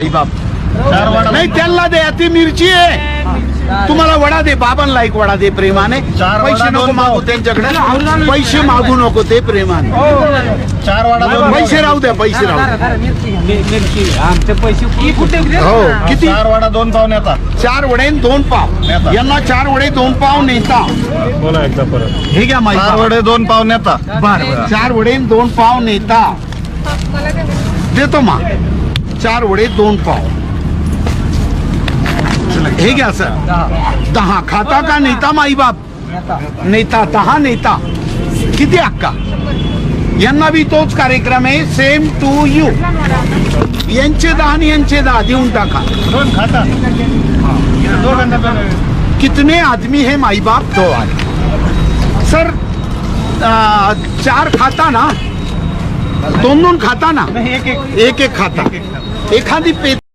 नाही त्यांना दे ती मिरची आहे. तुम्हाला वडा दे बाबांना एक वडा दे प्रेमाने. चार पैसे नको मागू. त्यांच्याकडे. पैसे मागू नको ते प्रेमाने. चार वडा दोन पैसे राहू द्या पैसे राहू द्या. मिरची आमचे पैसे कुठे हो किती? चार वडा दोन पाव नेतात चार वडे दोन पाव. नेता. यांना चार वडे दोन पाव नेता. बोला एकदा परत. हे घ्या माहिती. चार वडे दोन पाव नेता. बर चार वडे दोन पाव नेता. देतो मा चार वडे दोन पाव. हे घ्या सर. दहा. खाता का नेता माई बाप नेता दहा नेता. किती हक्का? यांना बी तोच कार्यक्रम आहे सेम टू यू यांचे दहा आणि यांचे दहा देऊन टाका. दोन खाता. दोघांना कितने आदमी है माई बाप दो आदमी सर आ, चार खाता ना? दोन दोन खाता ना एक एक एक एक खाता एखादी पे